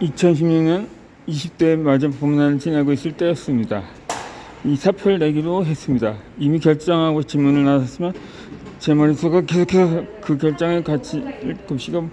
2016년 20대 맞은 봄날을 지나고 있을 때였습니다. 이 사표를 내기로 했습니다. 이미 결정하고 질문을 나섰지만 제 머릿속에 계속해서 그 결정의 가치를 곱씹어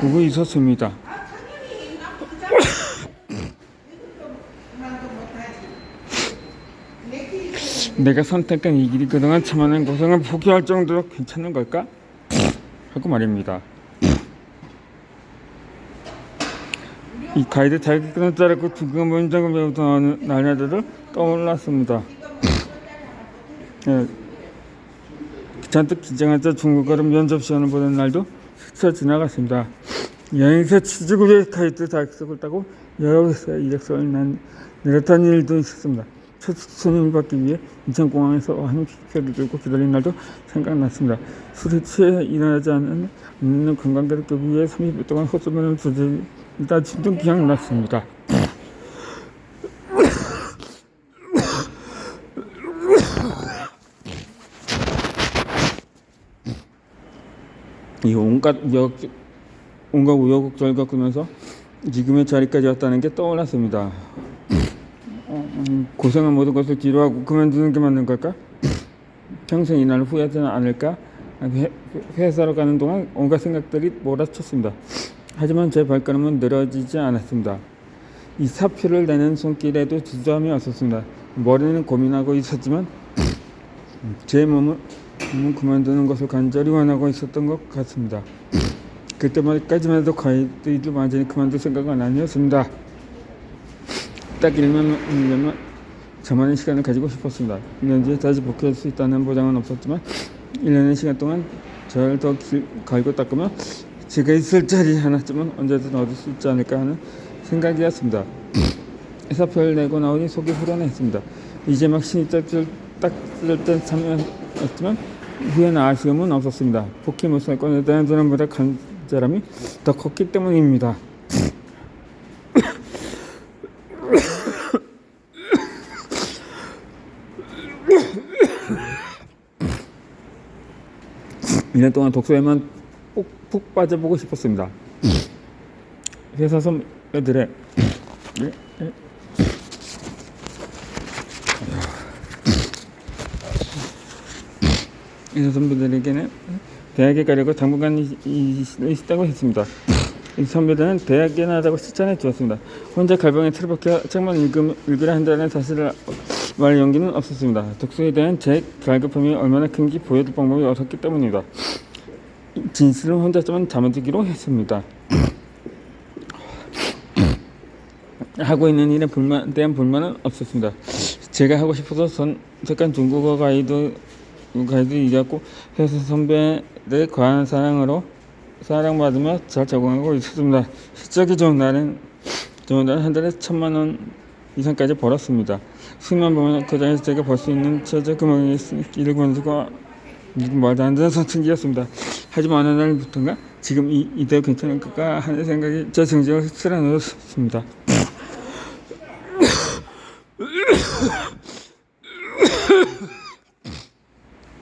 보고 있었습니다. 내가 선택한 이 길이 그동안 참아낸 고생을 포기할 정도로 괜찮은 걸까? 하고 말입니다. 이 가이드 자격증을 따르고 두꺼운 문장을 배우던 날들을 떠올랐습니다. 예, 잔뜩 긴장하자 중국어로 면접 시험을 보는 날도 스쳐 지나갔습니다. 여행사 취직을 가이드 자격증을 따고 여러 회사에 이력서를 난, 내렸던 일도 있었습니다. 첫 손님을 받기 위해 인천공항에서 한 피켓을 들고 기다린 날도 생각났습니다. 술에 취해 일어나지 않는 관광객을 위해 30분 동안 헛소문을 두 들다 진동 기억났습니다. 이 온갖 역 온갖 우여곡절을 겪으면서 지금의 자리까지 왔다는 게 떠올랐습니다. 음, 고생한 모든 것을 뒤로하고 그만두는 게 맞는 걸까? 평생 이날을 후회하지는 않을까? 회, 회사로 가는 동안 온갖 생각들이 몰아쳤습니다. 하지만 제 발걸음은 늘어지지 않았습니다. 이 사표를 내는 손길에도 주저함이 왔었습니다. 머리는 고민하고 있었지만 제 몸은, 몸은 그만두는 것을 간절히 원하고 있었던 것 같습니다. 그때까지만 해도 가이드 일을 완전히 그만둘 생각은 아니었습니다. 딱 1년, 1년만 저만의 시간을 가지고 싶었습니다. 1년 뒤에 다시 복귀할 수 있다는 보장은 없었지만 1년의 시간 동안 저를 더 길, 갈고 닦으면 제가 있을 자리 하나쯤은 언제든 얻을 수 있지 않을까 하는 생각이었습니다. 사표를 내고 나오니 속이 후련했습니다. 이제 막 신이 짝줄 딱쓸 땐 참여했지만 후회나 아쉬움은 없었습니다. 복귀 거에 대한 사람보다 간절함이 더 컸기 때문입니다. 일년 동안 독서에만 푹, 푹 빠져보고 싶었습니다. 회사 선배들의? 회사 선배들에게는 대학에 가려고 당분간 있다고 했습니다. 이 선배들은 대학에 나가고 추천해 주었습니다. 혼자 갈방에 틀어박혀 책만 읽음, 읽으려 한다는 사실을 말 연기는 없었습니다. 독서에 대한 제 갈급함이 얼마나 큰지 보여줄 방법이 없었기 때문입니다. 진실을 혼자서만 담아두기로 했습니다. 하고 있는 일에 불만 대한 불만은 없었습니다. 제가 하고 싶어서 선택한 중국어 가이드 가이드 일이었고 회사 선배들 과한 사랑으로 사랑받으며 잘 적응하고 있었습니다. 실적이 좋은 날은 좋은 날은 한 달에 천만 원 이상까지 벌었습니다. 수만 보면 그 장에서 제가 벌 수 있는 최저 금액이 일을 건수가 말도 안 되는 선택이었습니다. 하지만 어느 날부터인가 지금 이, 이대로 괜찮을까 하는 생각이 제 정신을 쓸어넣었습니다.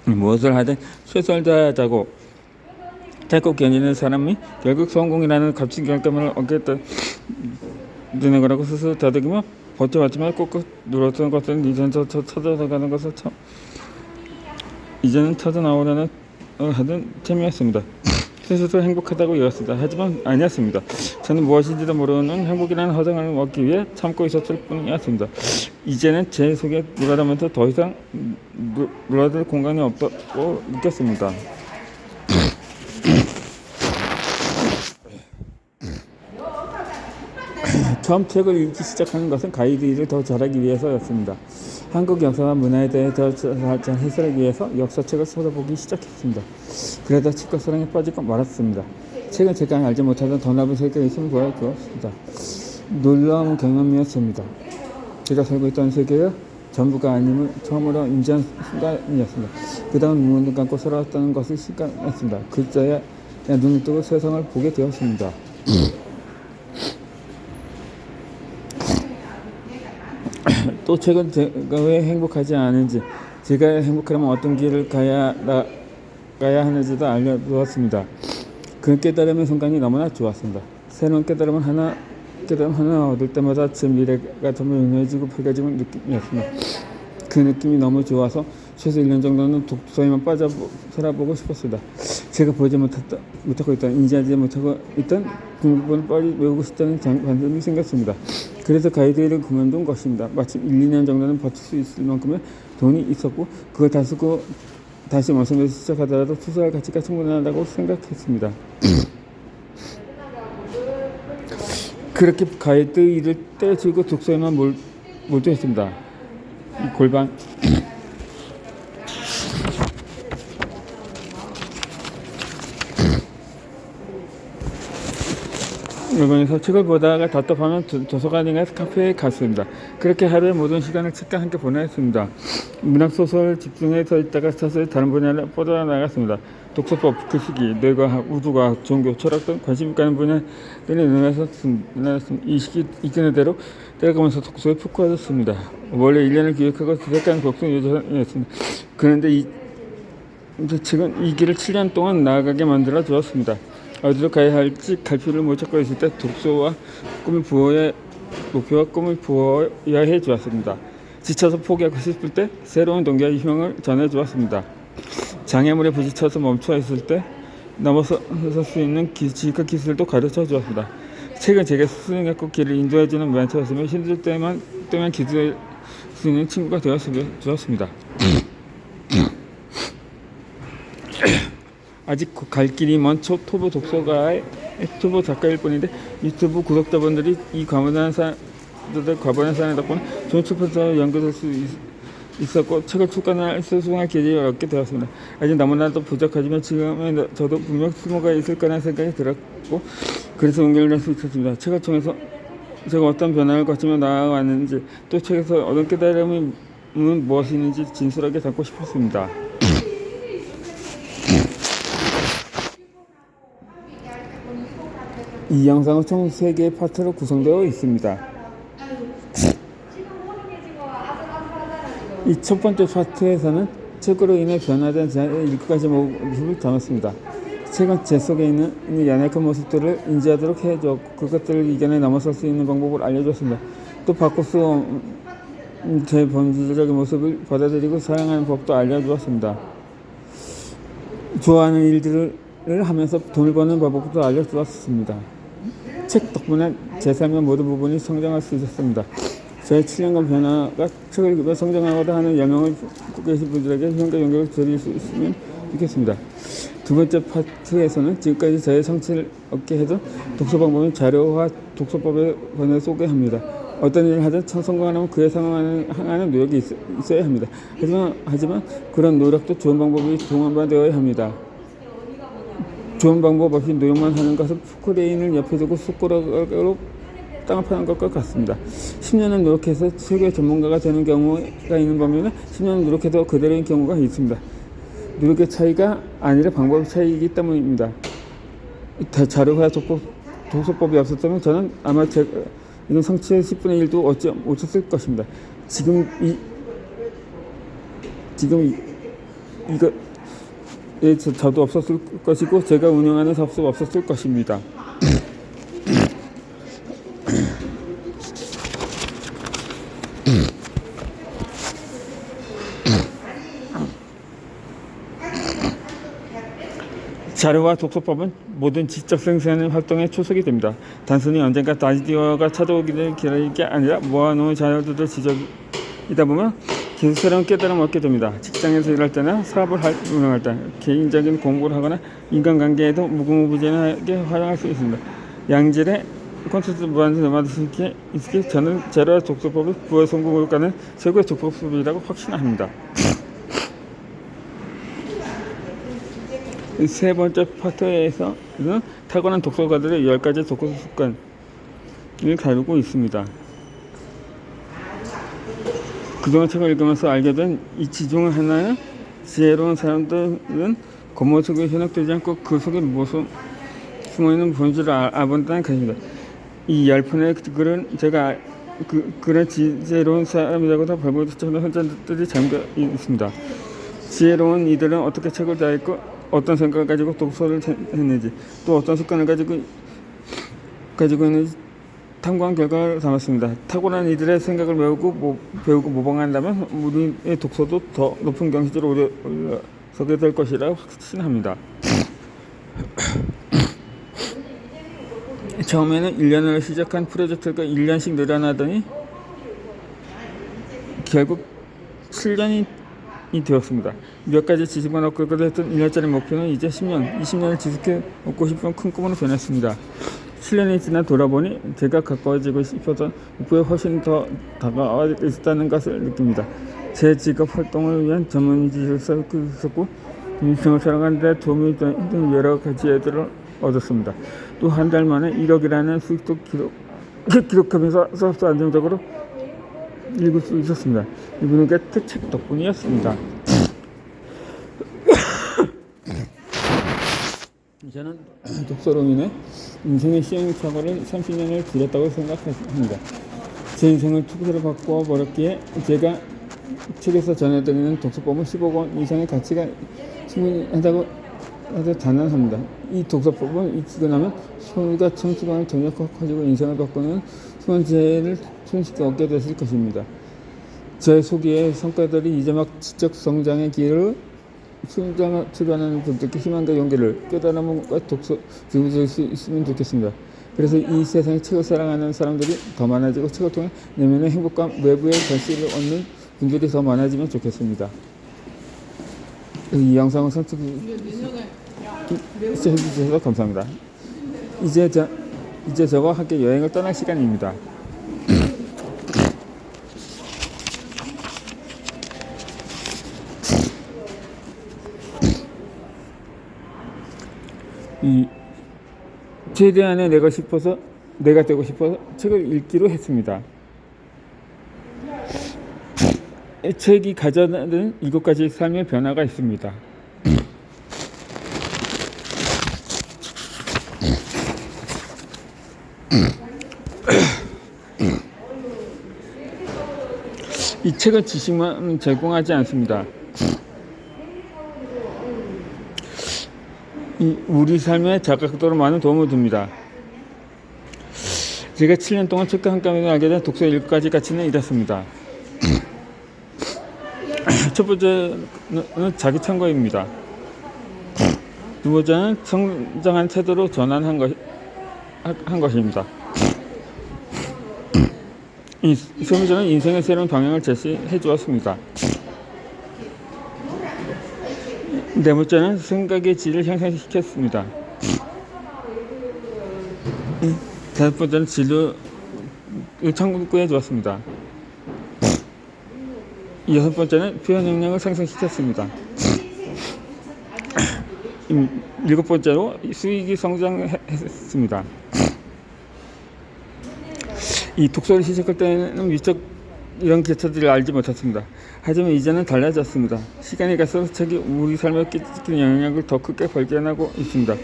무엇을 하든 최선을 다하자고 탈곡 견디는 사람이 결국 성공이라는 값진 결과물을 얻게 되는 거라고 스스로 다독이며 버텨왔지만 꾹꾹 눌렀던 것은 이젠 저, 저 터져서 가는 것을 참 이제는 터져 나오려는 어, 하던 템이었습니다. 스스로 행복하다고 여겼습니다. 하지만 아니었습니다. 저는 무엇인지도 모르는 행복이라는 허정을 얻기 위해 참고 있었을 뿐이었습니다. 이제는 제 속에 물어가면서 더 이상 물- 물어들 공간이 없다고 느꼈습니다. 처음 책을 읽기 시작하는 것은 가이드 일을 더 잘하기 위해서였습니다. 한국 역사와 문화에 대해 더잘 해설하기 위해서 역사책을 찾아보기 시작했습니다. 그러다 책과 사랑에 빠지고 말았습니다. 책은 제가 알지 못하던 더 넓은 세계의 힘을 보여주었습니다. 놀라운 경험이었습니다. 제가 살고 있던 세계가 전부가 아님을 처음으로 인지한 순간이었습니다. 그 다음 눈을 감고 살아왔다는 것을 실감했습니다. 글자에 눈을 뜨고 세상을 보게 되었습니다. 또 최근 제가 왜 행복하지 않은지 제가 행복하려면 어떤 길을 가야 나, 가야 하는지도 알려주었습니다. 그 깨달음의 순간이 너무나 좋았습니다. 새로운 깨달음을 하나 깨달음 하나 얻을 때마다 제 미래가 정말 유명해지고 밝아지는 느낌이었습니다. 그 느낌이 너무 좋아서 최소 1년 정도는 독서에만 빠져 살아보고 싶었습니다. 제가 보지 못했다, 못하고 있던 인지하지 못하고 있던 공부를 빨리 외우고 싶다는 관심이 생겼습니다. 그래서 가이드를 그만둔 것입니다. 마침 1, 2년 정도는 버틸 수 있을 만큼의 돈이 있었고 그걸 다 쓰고 다시 원서에서 시작하더라도 투자할 가치가 충분하다고 생각했습니다. 그렇게 가이드 일을 떼주고 독서에만 몰, 몰두했습니다. 이 골반 일본에서 책을 보다가 답답하면 도- 도서관이나 카페에 갔습니다. 그렇게 하루의 모든 시간을 책과 함께 보냈습니다. 문학 소설 집중해 서 있다가 사실 다른 분야로 뻗어나갔습니다. 독서법, 글쓰기, 뇌과학, 우주과학, 종교, 철학 등 관심 가는 분야에 늘어났습니다. 이 시기 이끄는 대로 때가면서 독서에 푹 빠졌습니다. 원래 1년을 기획하고 시작한 독서 예정이었습니다. 그런데 이 책은 이 길을 7년 동안 나아가게 만들어 주었습니다. 어디로 가야 할지 갈피를 못 찾고 있을 때 독서와 꿈을 부어야 목표와 꿈을 부어야 해 주었습니다. 지쳐서 포기하고 싶을 때 새로운 동기와 희망을 전해 주었습니다. 장애물에 부딪혀서 멈춰 있을 때 넘어설 수 있는 기, 지식과 기술도 가르쳐 주었습니다. 책은 제게 스승했고 길을 인도해 주는 멘토였으며 힘들 때만 때만 기도할 수 있는 친구가 되어 주었습니다. 아직 그 갈 길이 먼 초토부 독서가의 유튜브 작가일 뿐인데 유튜브 구독자분들이 이 과분한 사람들 과분한 사람 덕분에 좋은 출판사에 연결될 수 있, 있었고 책을 출간할 소중한 기회를 얻게 되었습니다. 아직 너무나도 부족하지만 지금의 저도 분명 수모가 있을 거라는 생각이 들었고 그래서 용기를 낼수 있었습니다. 책을 통해서 제가 어떤 변화를 거치며 나아왔는지 또 책에서 얻은 깨달음이 무엇이 있는지 진솔하게 담고 싶었습니다. 이 영상은 총 3개의 파트로 구성되어 있습니다. 이 첫 번째 파트에서는 책으로 인해 변화된 제 일곱 가지 모습을 담았습니다. 책은 제 속에 있는 이 연약한 모습들을 인지하도록 해주었고 그것들을 이겨내 넘어설 수 있는 방법을 알려줬습니다. 또 없는 제 본질적인 모습을 받아들이고 사랑하는 법도 알려주었습니다. 좋아하는 일들을 하면서 돈을 버는 방법도 알려주었습니다. 책 덕분에 제 삶의 모든 부분이 성장할 수 있었습니다. 저의 7년간 변화가 책을 읽으며 성장하고자 하는 여명을 갖고 계신 분들에게 힘과 용기를 드릴 수 있으면 좋겠습니다. 두 번째 파트에서는 지금까지 저의 성취를 얻게 해준 독서 방법인 자료와 독서법의 권을 소개합니다. 어떤 일을 하든 첫 성공하려면 그에 상응하는 향하는 노력이 있, 있어야 합니다. 하지만, 하지만 그런 노력도 좋은 방법이 동원되어야 합니다. 좋은 방법 없이 노력만 하는 것은 포크레인을 옆에 두고 숟가락으로 땅을 파는 것과 같습니다. 10년을 노력해서 세계 전문가가 되는 경우가 있는 반면에 10년을 노력해도 그대로인 경우가 있습니다. 노력의 차이가 아니라 방법의 차이이기 때문입니다. 다- 자료와 독법, 독서법이 없었다면 저는 아마 제가 이런 성취의 10분의 1도 얻지 못했을 것입니다. 지금 이 지금 이, 이거 예, 저, 저도 없었을 것이고 제가 운영하는 사업도 없었을 것입니다. 자료와 독서법은 모든 지적 생산 활동의 초석이 됩니다. 단순히 언젠가 아이디어가 찾아오기를 기다릴 게 아니라 모아놓은 자료들을 지적이다 보면 새로운 깨달음을 얻게 됩니다. 직장에서 일할 때나 사업을 할, 운영할 때, 개인적인 공부를 하거나 인간관계에도 무궁무진하게 활용할 수 있습니다. 양질의 콘텐츠 무한을 만들 수 있게, 있게 저는 자료와 독서법을 부의 성공을 가는 최고의 독서법이라고 확신합니다. 세 번째 파트에서는 타고난 독서가들의 10가지 독서 습관을 다루고 있습니다. 그동안 책을 읽으면서 알게 된 이치 중 하나는 지혜로운 사람들은 겉모습 속에 현혹되지 않고 그 속에 무엇을 숨어있는 본질을 알- 알아본다는 것입니다. 이 열 편의 글은 제가 그, 그런 지혜로운 사람이라고도 발굴적인 현장들이 잠겨 있습니다. 지혜로운 이들은 어떻게 책을 다 읽고 어떤 생각을 가지고 독서를 했는지 또 어떤 습관을 가지고 가지고 있는 탐구한 결과를 담았습니다. 탁월한 이들의 생각을 배우고, 모, 배우고 모방한다면 우리의 독서도 더 높은 경지로 올려, 올라서게 될 것이라 확신합니다. 처음에는 1년으로 시작한 프로젝트가 1년씩 늘어나더니 결국 7년이 되었습니다. 몇 가지 지식만 얻고 했던 1년짜리 목표는 이제 10년, 20년을 지속해 얻고 싶은 큰 꿈으로 변했습니다. 7년이 지나 돌아보니 제가 가까워지고 싶었던 목표에 훨씬 더 다가와 있다는 것을 느낍니다. 제 직업 활동을 위한 전문 지식을 쌓고 있었고 인생을 살아가는 데 도움이 되는 여러 가지 애들을 얻었습니다. 또 한 달 만에 1억이라는 수익도 기록, 기록하면서 사업도 안정적으로 읽을 수 있었습니다. 이분은 책 덕분이었습니다. 저는 독서로 인해 인생의 시행착오를 30년을 줄였다고 생각합니다. 제 인생을 투구로 바꾸어 버렸기에 제가 책에서 전해드리는 독서법은 10억 원 이상의 가치가 충분히 한다고 해도 단언합니다. 이 독서법은 익히고 나면 손과 청수관을 전력화 가지고 인생을 바꾸는 수많은 지혜를 손쉽게 얻게 됐을 것입니다. 제 소기의 성과들이 이제 막 지적 성장의 길을 성장을 출발하는 분들께 희망과 용기를 깨달음과 독서 주어질 수 있으면 좋겠습니다. 그래서 이 세상에 책을 사랑하는 사람들이 더 많아지고 책을 통해 내면의 행복과 외부의 결실을 얻는 분들이 더 많아지면 좋겠습니다. 이 영상을 선택해 주셔서 감사합니다. 이제 저 이제 저와 함께 여행을 떠날 시간입니다. 이 최대한의 내가 싶어서 내가 되고 싶어서 책을 읽기로 했습니다. 이 책이 가져다는 가지 삶의 변화가 있습니다. 이 책은 지식만 제공하지 않습니다. 우리 삶에 자각도로 많은 도움을 줍니다. 제가 7년 동안 책과 함께 알게 된 독서 7가지 가치는 이렇습니다. 첫 번째는 자기 참고입니다. 두 번째는 성장한 태도로 전환한 것, 한 것입니다. 이세 번째는 인생의 새로운 방향을 제시해 주었습니다. 네 번째는 생각의 질을 향상시켰습니다. 다섯 번째는 진로를 창구해 주었습니다. 여섯 번째는 표현 능력을 상승시켰습니다. 일곱 번째로 수익이 성장했습니다. 이 독서를 시작할 때는 미처 이런 기차들을 알지 못했습니다. 하지만 이제는 달라졌습니다. 시간이 갈수록 책이 우리 삶에 끼치는 영향을 더 크게 발견하고 있습니다.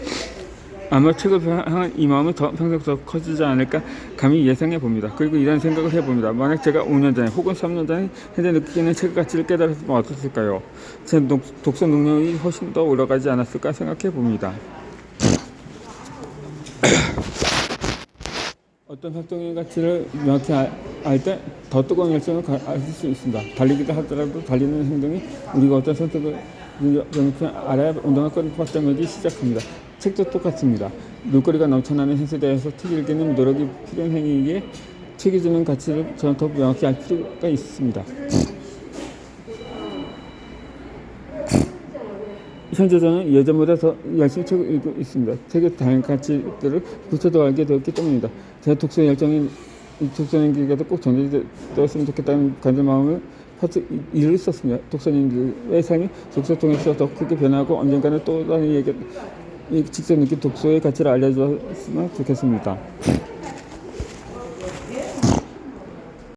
아마 책을 향한 이 마음은 더 평생 더 커지지 않을까 감히 예상해 봅니다. 그리고 이런 생각을 해봅니다. 만약 제가 5년 전에 혹은 3년 전에 현재 느끼는 책 가치를 깨달았으면 어땠을까요? 제 독, 독서 능력이 훨씬 더 올라가지 않았을까 생각해 봅니다. 어떤 활동의 가치를 명확히 알 때 더 뜨거운 열정을 가질 수 있습니다. 달리기도 하더라도 달리는 행동이 우리가 어떤 선택을 명확히 알아야 운동할 건 확정하기 시작합니다. 책도 똑같습니다. 놀거리가 넘쳐나는 현세대에서 책 읽기는 노력이 필요한 행위이기에 책이 주는 가치를 저는 더 명확히 알 필요가 있습니다. 현재 저는 예전보다 더 열심히 책을 있습니다. 책의 다양한 가치들을 구체적으로 알게 되었기 때문입니다. 제 독서 열정이 독서님들께도 꼭 전달되었으면 좋겠다는 간절 마음을 퍼뜩 일을 썼습니다. 독서님들의 삶이 독서 통해서 더 크게 변하고 언젠가는 또 다른 얘기 직접 느낀 독서의 가치를 알려주었으면 좋겠습니다.